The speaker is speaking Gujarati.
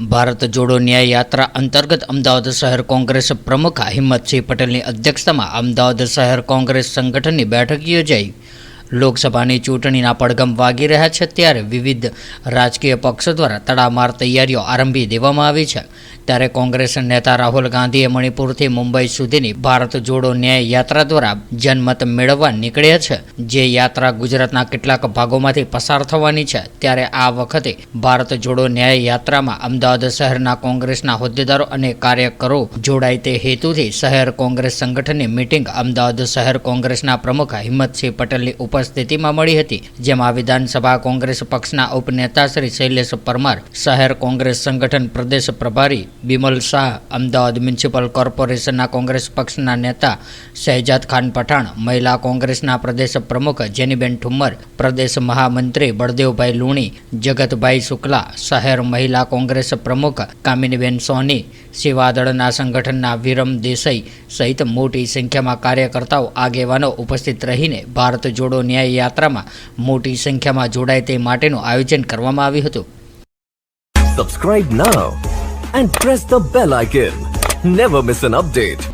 ભારત જોડો ન્યાય યાત્રા અંતર્ગત અમદાવાદ શહેર કોંગ્રેસ પ્રમુખ હિંમતસિંહ પટેલની અધ્યક્ષતામાં અમદાવાદ શહેર કોંગ્રેસ સંગઠનની બેઠક યોજાઈ. લોકસભાની ચૂંટણીના પડઘમ વાગી રહ્યા છે ત્યારે વિવિધ રાજકીય પક્ષો દ્વારા તડામાર તૈયારીઓ આરંભી દેવામાં આવી છે. ત્યારે કોંગ્રેસ નેતા રાહુલ ગાંધીએ મણિપુરથી મુંબઈ સુધીની ભારત જોડો ન્યાય યાત્રા દ્વારા જનમત મેળવવા નીકળ્યા છે. જે યાત્રા ગુજરાતના કેટલાક ભાગોમાંથી પસાર થવાની છે. ત્યારે આ વખતે ભારત જોડો ન્યાય યાત્રામાં અમદાવાદ શહેરના કોંગ્રેસના હોદ્દેદારો અને કાર્યકરો જોડાય તે હેતુથી શહેર કોંગ્રેસ સંગઠનની મિટિંગ અમદાવાદ શહેર કોંગ્રેસના પ્રમુખ હિંમતસિંહ પટેલની ઉપસ્થિતિમાં મળી હતી, જેમાં વિધાનસભા કોંગ્રેસ પક્ષના ઉપનેતા શ્રી શૈલેષ પરમાર, શહેર કોંગ્રેસ સંગઠન પ્રદેશ પ્રભારી બિમલ શાહ, અમદાવાદ મ્યુનિસિપલ કોર્પોરેશનના કોંગ્રેસ પક્ષના નેતા શહેજાદ ખાન પઠાણ, મહિલા કોંગ્રેસના પ્રદેશ પ્રમુખ જેનીબેન ઠુમ્મર, પ્રદેશ મહામંત્રી બળદેવભાઈ લુણી, જગતભાઈ શુક્લા, શહેર મહિલા કોંગ્રેસ પ્રમુખ કામિનીબેન સોની, સેવાદળના સંગઠનના વિરમ દેસાઈ સહિત મોટી સંખ્યામાં કાર્યકર્તાઓ આગેવાનો ઉપસ્થિત રહીને ભારત જોડો ન્યાય યાત્રામાં મોટી સંખ્યામાં જોડાય તે માટેનું આયોજન કરવામાં આવ્યું હતું Subscribe now and press the bell icon. Never miss an update.